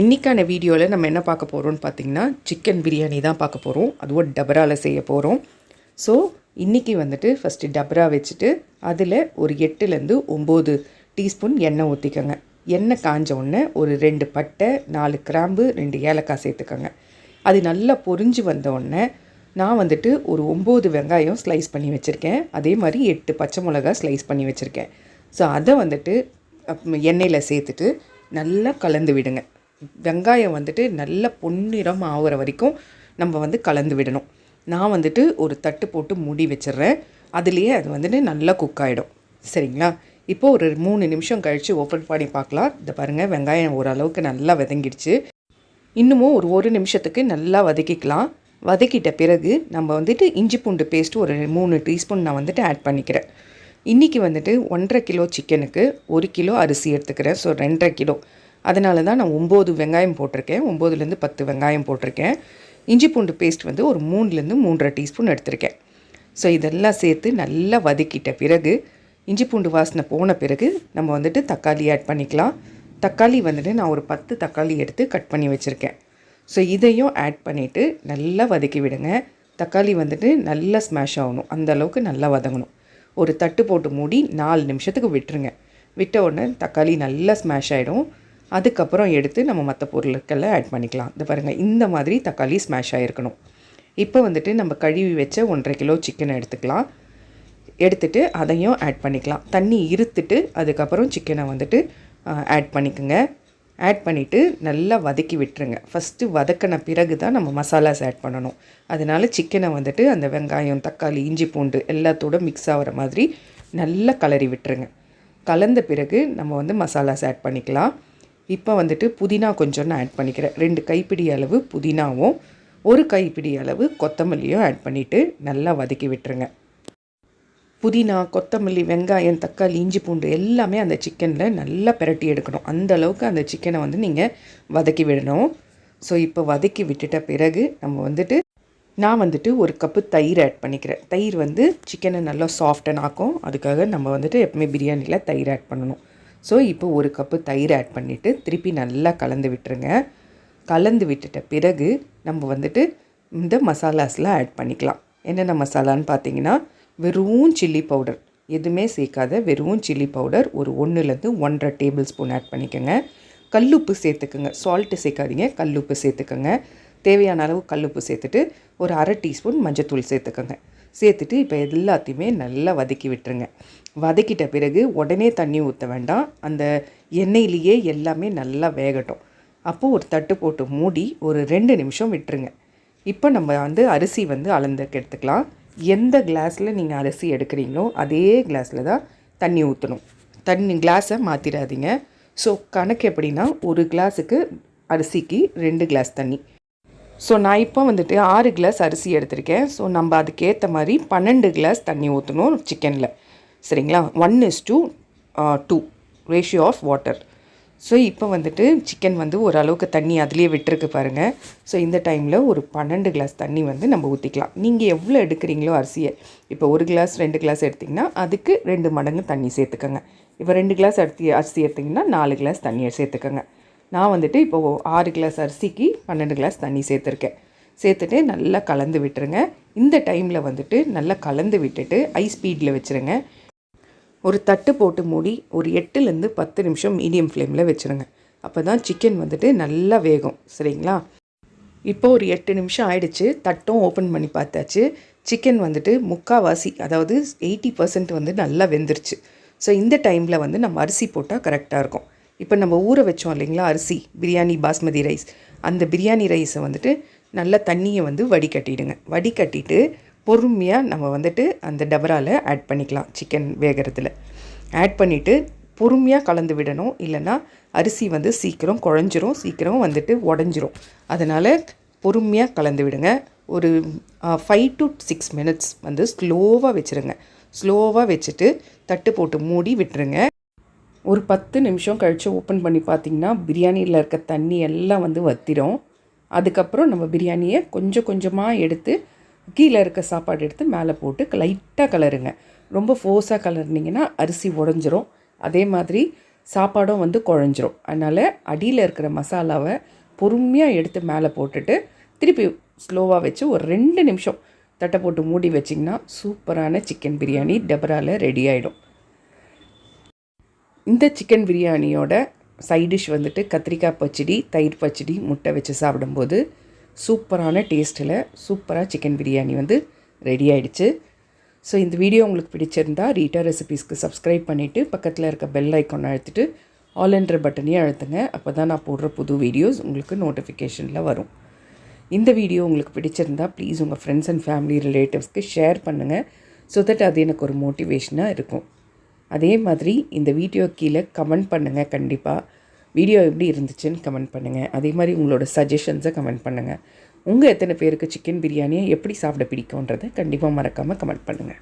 இன்றைக்கான வீடியோவில் நம்ம என்ன பார்க்க போகிறோம்னு பார்த்தீங்கன்னா சிக்கன் பிரியாணி தான் பார்க்க போகிறோம் அதுவும் டபராவில் செய்ய போகிறோம் ஸோ இன்றைக்கி வந்துட்டு ஃபஸ்ட்டு டபரா வச்சுட்டு அதில் ஒரு எட்டுலேருந்து ஒம்பது டீஸ்பூன் எண்ணெய் ஊற்றிக்கோங்க எண்ணெய் காஞ்ச உடனே ஒரு ரெண்டு பட்டை நாலு கிராம்பு ரெண்டு ஏலக்காய் சேர்த்துக்கோங்க. அது நல்லா பொரிஞ்சு வந்த உடனே நான் வந்துட்டு ஒரு ஒம்பது வெங்காயம் ஸ்லைஸ் பண்ணி வச்சுருக்கேன். அதே மாதிரி எட்டு பச்சை மிளகா ஸ்லைஸ் பண்ணி வச்சுருக்கேன். ஸோ அதை வந்துட்டு எண்ணெயில் சேர்த்துட்டு நல்லா கலந்து விடுங்க. வெங்காயம் வந்துட்டு நல்ல பொன்னிறம் ஆகிற வரைக்கும் நம்ம வந்து கலந்து விடணும். நான் வந்துட்டு ஒரு தட்டு போட்டு மூடி வச்சிடுறேன். அதுலேயே அது வந்துட்டு நல்லா குக் ஆகிடும் சரிங்களா? இப்போது ஒரு மூணு நிமிஷம் கழித்து ஓப்பன் பண்ணி பார்க்கலாம். இந்த பாருங்கள் வெங்காயம் ஓரளவுக்கு நல்லா வதங்கிடுச்சு. இன்னமும் ஒரு ஒரு நிமிஷத்துக்கு நல்லா வதக்கிக்கலாம். வதக்கிட்ட பிறகு நம்ம வந்துட்டு இஞ்சி பூண்டு பேஸ்ட்டு ஒரு மூணு டீஸ்பூன் நான் வந்துட்டு ஆட் பண்ணிக்கிறேன். இன்றைக்கி வந்துட்டு ஒன்றரை கிலோ சிக்கனுக்கு ஒரு கிலோ அரிசி எடுத்துக்கிறேன். ஸோ ரெண்டரை கிலோ. அதனால தான் நான் ஒம்பது வெங்காயம் போட்டிருக்கேன். ஒம்போதுலேருந்து பத்து வெங்காயம் போட்டிருக்கேன். இஞ்சி பூண்டு பேஸ்ட் வந்து ஒரு மூணுலேருந்து மூன்றரை டீஸ்பூன் எடுத்திருக்கேன். ஸோ இதெல்லாம் சேர்த்து நல்லா வதக்கிட்ட பிறகு இஞ்சி பூண்டு வாசனை போன பிறகு நம்ம வந்துட்டு தக்காளி ஆட் பண்ணிக்கலாம். தக்காளி வந்துட்டு நான் ஒரு பத்து தக்காளி எடுத்து கட் பண்ணி வச்சுருக்கேன். ஸோ இதையும் ஆட் பண்ணிவிட்டு நல்லா வதக்கி விடுங்க. தக்காளி வந்துட்டு நல்லா ஸ்மாஷ் ஆகணும். அந்த அளவுக்கு நல்லா வதங்கணும். ஒரு தட்டு போட்டு மூடி நாலு நிமிஷத்துக்கு விட்டுருங்க. விட்ட உடனே தக்காளி நல்லா ஸ்மாஷ் ஆகிடும் அதுக்கப்புறம் எடுத்து நம்ம மற்ற பொருட்களை ஆட் பண்ணிக்கலாம். இந்த பாருங்கள் இந்த மாதிரி தக்காளி ஸ்மாஷ் ஆகிருக்கணும் இப்போ வந்துட்டு நம்ம கழுவி வச்ச ஒன்றரை கிலோ சிக்கனை எடுத்துக்கலாம். எடுத்துட்டு அதையும் ஆட் பண்ணிக்கலாம். தண்ணி இருத்துட்டு அதுக்கப்புறம் சிக்கனை வந்துட்டு ஆட் பண்ணிக்கோங்க. ஆட் பண்ணிவிட்டு நல்லா வதக்கி விட்டுருங்க. ஃபஸ்ட்டு வதக்கின பிறகு தான் நம்ம மசாலாஸ் ஆட் பண்ணணும். அதனால் சிக்கனை வந்துட்டு அந்த வெங்காயம் தக்காளி இஞ்சி பூண்டு எல்லாத்தோட மிக்ஸ் ஆகிற மாதிரி நல்லா கலரி விட்டுருங்க. கலந்த பிறகு நம்ம வந்து மசாலாஸ் ஆட் பண்ணிக்கலாம். இப்போ வந்துட்டு புதினா கொஞ்சம் நான் ஆட் பண்ணிக்கிறேன். ரெண்டு கைப்பிடி அளவு புதினாவும் ஒரு கைப்பிடி அளவு கொத்தமல்லியும் ஆட் பண்ணிவிட்டு நல்லா வதக்கி விட்டுருங்க. புதினா கொத்தமல்லி வெங்காயம் தக்காளி இஞ்சி பூண்டு எல்லாமே அந்த சிக்கனில் நல்லா பிரட்டி எடுக்கணும். அந்த அளவுக்கு அந்த சிக்கனை வந்து நீங்கள் வதக்கி விடணும். ஸோ இப்போ வதக்கி விட்டுட்ட பிறகு நம்ம வந்துட்டு நான் வந்துட்டு ஒரு கப்பு தயிர் ஆட் பண்ணிக்கிறேன். தயிர் வந்து சிக்கனை நல்லா சாஃப்டன் ஆக்கும் அதுக்காக நம்ம வந்துட்டு எப்பவுமே பிரியாணியில் தயிர் ஆட் பண்ணணும். ஸோ இப்போ ஒரு கப்பு தயிர் ஆட் பண்ணிவிட்டு திருப்பி நல்லா கலந்து விட்டுருங்க. கலந்து விட்டுட்ட பிறகு நம்ம வந்துட்டு இந்த மசாலாஸ்லாம் ஆட் பண்ணிக்கலாம். என்னென்ன மசாலான்னு பார்த்தீங்கன்னா வெறும் சில்லி பவுடர் எதுவுமே சேர்க்காத வெறும் சில்லி பவுடர் ஒரு ஒன்றுலேருந்து ஒன்றரை டேபிள் ஸ்பூன் ஆட் பண்ணிக்கோங்க. கல்லுப்பு சேர்த்துக்குங்க. சால்ட்டு சேர்க்காதீங்க. கல்லுப்பு சேர்த்துக்கோங்க. தேவையான அளவு கல்லுப்பு சேர்த்துட்டு ஒரு அரை டீஸ்பூன் மஞ்சத்தூள் சேர்த்துக்கோங்க. சேர்த்துட்டு இப்போ எல்லாத்தையுமே நல்லா வதக்கி விட்டுருங்க. வதக்கிட்ட பிறகு உடனே தண்ணி ஊற்ற வேண்டாம். அந்த எண்ணெயிலேயே எல்லாமே நல்லா வேகட்டும். அப்போது ஒரு தட்டு போட்டு மூடி ஒரு ரெண்டு நிமிஷம் விட்டுருங்க. இப்போ நம்ம வந்து அரிசி வந்து அளந்துக்கு எடுத்துக்கலாம். எந்த கிளாஸில் நீங்கள் அரிசி எடுக்கிறீங்களோ அதே கிளாஸில் தான் தண்ணி ஊற்றணும் தண்ணி கிளாஸை மாற்றிடாதீங்க ஸோ கணக்கு எப்படின்னா ஒரு கிளாஸுக்கு அரிசிக்கு ரெண்டு கிளாஸ் தண்ணி. ஸோ நான் இப்போ வந்துட்டு ஆறு கிளாஸ் அரிசி எடுத்திருக்கேன். ஸோ நம்ம அதுக்கேற்ற மாதிரி பன்னெண்டு கிளாஸ் தண்ணி ஊற்றணும் சிக்கனில். சரிங்களா? One is two two ratio of water so இப்போ வந்துட்டு சிக்கன் வந்து ஓரளவுக்கு தண்ணி அதுலேயே விட்டுருக்கு பாருங்கள் ஸோ இந்த டைமில் ஒரு பன்னெண்டு கிளாஸ் தண்ணி வந்து நம்ம ஊற்றிக்கலாம் நீங்கள் எவ்வளோ எடுக்கிறீங்களோ அரிசியை இப்போ ஒரு கிளாஸ் ரெண்டு கிளாஸ் எடுத்திங்கன்னா அதுக்கு ரெண்டு மடங்கு தண்ணி சேர்த்துக்கோங்க. இப்போ ரெண்டு கிளாஸ் அரிசி அரிசி எடுத்திங்கன்னா நாலு கிளாஸ் தண்ணியை சேர்த்துக்கோங்க. நான் வந்துட்டு இப்போ ஆறு கிளாஸ் அரிசிக்கு பன்னெண்டு கிளாஸ் தண்ணி சேர்த்துருக்கேன். சேர்த்துட்டு நல்லா கலந்து விட்டுருங்க. இந்த டைமில் வந்துட்டு நல்லா கலந்து விட்டுட்டு ஐ ஸ்பீடில் வச்சுருங்க. ஒரு தட்டு போட்டு மூடி ஒரு எட்டுலேருந்து பத்து நிமிஷம் மீடியம் ஃப்ளேமில் வச்சுருங்க. அப்போ தான் சிக்கன் வந்துட்டு நல்லா வேகும் சரிங்களா? இப்போ ஒரு எட்டு நிமிஷம் ஆயிடுச்சு தட்டும் ஓப்பன் பண்ணி பார்த்தாச்சு. சிக்கன் வந்துட்டு முக்காவாசி அதாவது எயிட்டி பர்சன்ட் வந்து நல்லா வெந்துருச்சு. ஸோ இந்த டைமில் வந்து நம்ம அரிசி போட்டால் கரெக்டாக இருக்கும். இப்போ நம்ம ஊற வச்சோம் இல்லைங்களா அரிசி பிரியாணி பாஸ்மதி ரைஸ். அந்த பிரியாணி ரைஸை வந்துட்டு நல்லா தண்ணியை வந்து வடிகட்டிடுங்க. வடிகட்டிட்டு பொறுமையாக நம்ம வந்துட்டு அந்த டபராவில் ஆட் பண்ணிக்கலாம் சிக்கன் வேகிறதுல. ஆட் பண்ணிவிட்டு பொறுமையாக கலந்து விடணும். இல்லைன்னா அரிசி வந்து சீக்கிரம் குழஞ்சிரும் சீக்கிரம் வந்துட்டு உடஞ்சிரும். அதனால் பொறுமையாக கலந்து விடுங்க. ஒரு ஃபைவ் டு சிக்ஸ் மினிட்ஸ் வந்து ஸ்லோவாக வச்சுருங்க. ஸ்லோவாக வச்சுட்டு தட்டு போட்டு மூடி விட்டுருங்க. ஒரு பத்து நிமிஷம் கழித்து ஓப்பன் பண்ணி பார்த்தீங்கன்னா பிரியாணியில் இருக்க தண்ணி எல்லாம் வந்து வத்திரும். அதுக்கப்புறம் நம்ம பிரியாணியை கொஞ்சம் கொஞ்சமாக எடுத்து கீழே இருக்க சாப்பாடு எடுத்து மேலே போட்டு லைட்டாக கலருங்க. ரொம்ப ஃபோர்ஸாக கலர்னிங்கன்னா அரிசி உடஞ்சிரும். அதே மாதிரி சாப்பாடும் வந்து குழஞ்சிரும். அதனால் அடியில் இருக்கிற மசாலாவை பொறுமையாக எடுத்து மேலே போட்டுட்டு திருப்பி ஸ்லோவாக வச்சு ஒரு ரெண்டு நிமிஷம் தட்டை போட்டு மூடி வச்சிங்கன்னா சூப்பரான சிக்கன் பிரியாணி டபராவில் ரெடி ஆகிடும் இந்த சிக்கன் பிரியாணியோட சைடிஷ் வந்துட்டு கத்திரிக்காய் பச்சடி தயிர் பச்சடி முட்டை வச்சு சாப்பிடும்போது சூப்பரான டேஸ்ட்டில் சூப்பராக சிக்கன் பிரியாணி வந்து ரெடி ஆகிடுச்சு ஸோ இந்த வீடியோ உங்களுக்கு பிடிச்சிருந்தா ரீட்டா ரெசிபீஸ்க்கு சப்ஸ்கிரைப் பண்ணிவிட்டு பக்கத்தில் இருக்க பெல் ஐக்கான் அழுத்திட்டு ஆல் என்ற பட்டனையும் அழுத்துங்க. அப்போ தான் நான் போடுற புது வீடியோஸ் உங்களுக்கு நோட்டிஃபிகேஷனில் வரும். இந்த வீடியோ உங்களுக்கு பிடிச்சிருந்தா ப்ளீஸ் உங்கள் ஃப்ரெண்ட்ஸ் அண்ட் ஃபேமிலி ரிலேட்டிவ்ஸ்க்கு ஷேர் பண்ணுங்கள் ஸோ தட் அது எனக்கு ஒரு மோட்டிவேஷனாக இருக்கும். அதே மாதிரி இந்த வீடியோ கீழே கமெண்ட் பண்ணுங்கள் கண்டிப்பாக வீடியோ எப்படி இருந்துச்சுன்னு கமெண்ட் பண்ணுங்கள் அதே மாதிரி உங்களோட சஜஷன்ஸை கமெண்ட் பண்ணுங்கள் உங்கள் எத்தனை பேருக்கு சிக்கன் பிரியாணியை எப்படி சாப்பிட பிடிக்கும்ன்றதை கண்டிப்பாக மறக்காமல் கமெண்ட் பண்ணுங்கள்